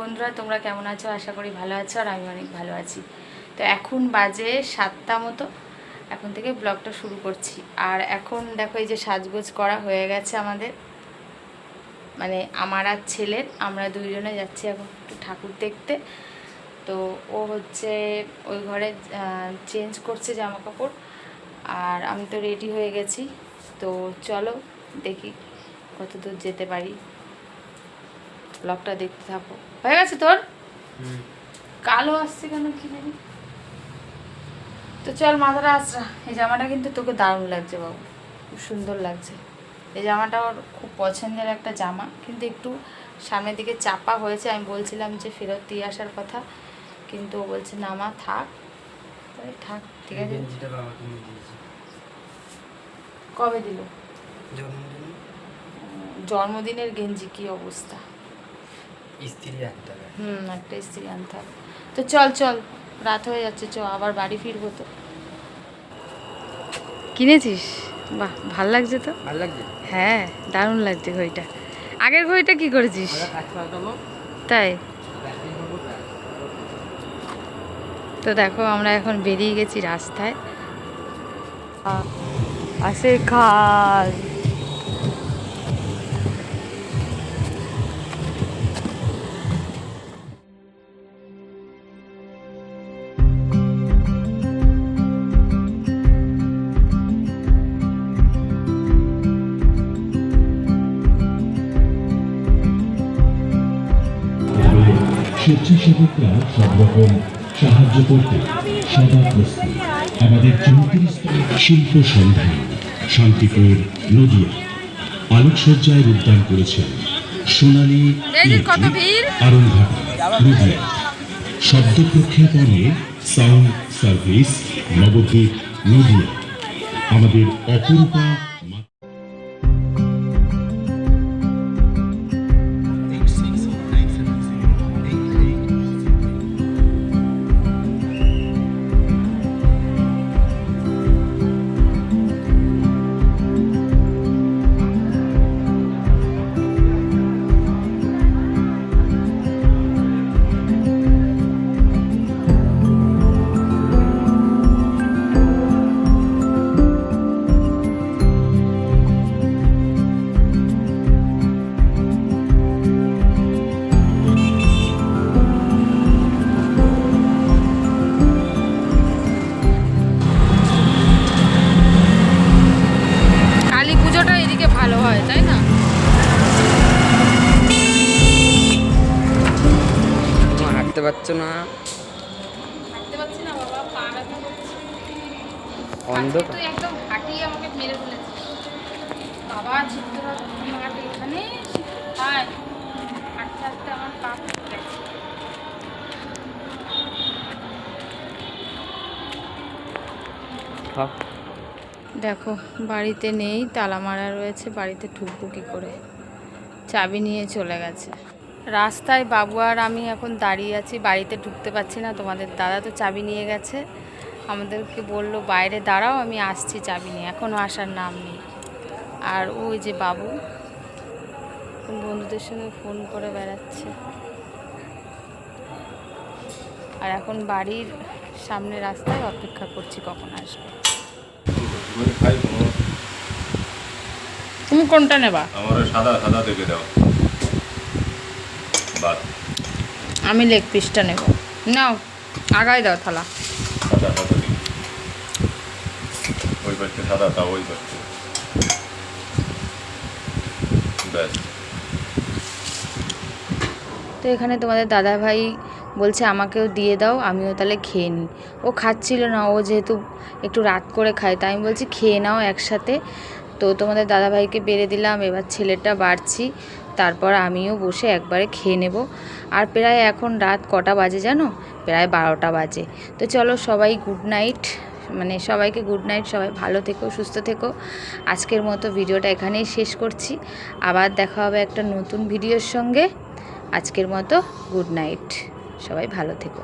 বন্ধুরা, তোমরা কেমন আছো? আশা করি ভালো আছো আর আমি অনেক ভালো আছি। তো এখন বাজে সাতটা মতো। এখন থেকে ব্লগটা শুরু করছি। আর এখন দেখো এই যে সাজগোজ করা হয়ে গেছে আমাদের। মানে আমার আর ছেলের, আমরা দুইজনে যাচ্ছি এখন একটু ঠাকুর দেখতে। তো ও হচ্ছে ওই ঘরে চেঞ্জ করছে জামা কাপড় আর আমি তো রেডি হয়ে গেছি। তো চলো দেখি কত দূর যেতে পারি। ব্লগটা দেখতে থাকো। হয়ে গেছে তোর? কালো আসছে কেন কি জানি? তো চল মাথাটা আসরা এই জামাটা কিন্তু তোকে দারুণ লাগছে বাবু। খুব সুন্দর লাগছে। এই জামাটা ওর খুব পছন্দের একটা জামা। কিন্তু একটু সামনের দিকে চাপা হয়েছে। আমি বলছিলাম যে ফেরত দিয়ে আসার কথা। কিন্তু ও বলছে না মা থাক। তাই থাক ঠিক আছে? কবে দিল? জন্মদিনের গেঞ্জি কি অবস্থা? স্ত্রী আনতে হবে। হুম একটা স্ত্রী আনতে হবে। তো চল চল রাত হয়ে যাচ্ছে চ আবার বাড়ি ফিরবো তো। কিনেছিস? বাহ ভালো লাগছে তো। ভালো লাগছে? হ্যাঁ দারুণ লাগছে ঘড়িটা। আগের ঘড়িটা কি করেছিস? তাই? তো দেখো আমরা এখন বেরিয়ে গেছি রাস্তায়। আসে খাল। স্বেচ্ছাসেবকরা সব রকম সাহায্য করতে সদা প্রস্তুত আমাদের চৌত্রিশতম শিল্প সন্ধান শান্তিপুর নদিয়া। আলোকসজ্জায় উদ্যান করেছেন সোনালী ভিড়। নদিয়া। শব্দ প্রক্ষেপণে সাউন্ড সার্ভিস নবদ্বীপ নদিয়া। আমাদের অপরূপা হাঁটতে পারছ না? অন্ধকার? একদম হাঁটিয়ে আমাকে মেরে বাবা এখানে হায় হাঁটতে হাঁটতে আমার পা দেখো বাড়িতে নেই তালা মারা রয়েছে বাড়িতে ঢুকবো কী করে? চাবি নিয়ে চলে গেছে। রাস্তায় বাবু আর আমি এখন দাঁড়িয়ে আছি বাড়িতে ঢুকতে পারছি না। তোমাদের দাদা তো চাবি নিয়ে গেছে। আমাদেরকে বলল বাইরে দাঁড়াও আমি আসছি চাবি নিয়ে। এখনও আসার নাম নেই। আর ওই যে বাবু বন্ধুদের সঙ্গে ফোন করে বেড়াচ্ছে। আর এখন বাড়ির সামনে রাস্তায় অপেক্ষা করছি কখন আসবে। তুমি কোনটা নেবা? আমার সাদা সাদা দেখে দাও। আমি লেগ পিসটা নেব। নাও আগায় দাও থালা। ওই পাশে সাদা তা ওই পাশে। ব্যাস। তো এখানে তোমাদের দাদা ভাই বলছে আমাকেও দিয়ে দাও আমিও তাহলে খেয়ে নিই। ও খাচ্ছিল না ও যেহেতু একটু রাত করে খায় তাই আমি বলছি খেয়ে নাও একসাথে। তো তোমাদের দাদা ভাইকে বেড়ে দিলাম এবার ছেলেটা বাড়ছি। তারপর আমিও বসে একবারে খেয়ে নেব। আর প্রায় এখন রাত কটা বাজে জানো? প্রায় বারোটা বাজে। তো চলো সবাই গুড নাইট মানে সবাইকে গুড নাইট সবাই ভালো থেকো, সুস্থ থেকো। আজকের মতো ভিডিওটা এখানেই শেষ করছি। আবার দেখা হবে একটা নতুন ভিডিওর সঙ্গে। আজকের মতো গুড নাইট সবাই ভালো থেকো।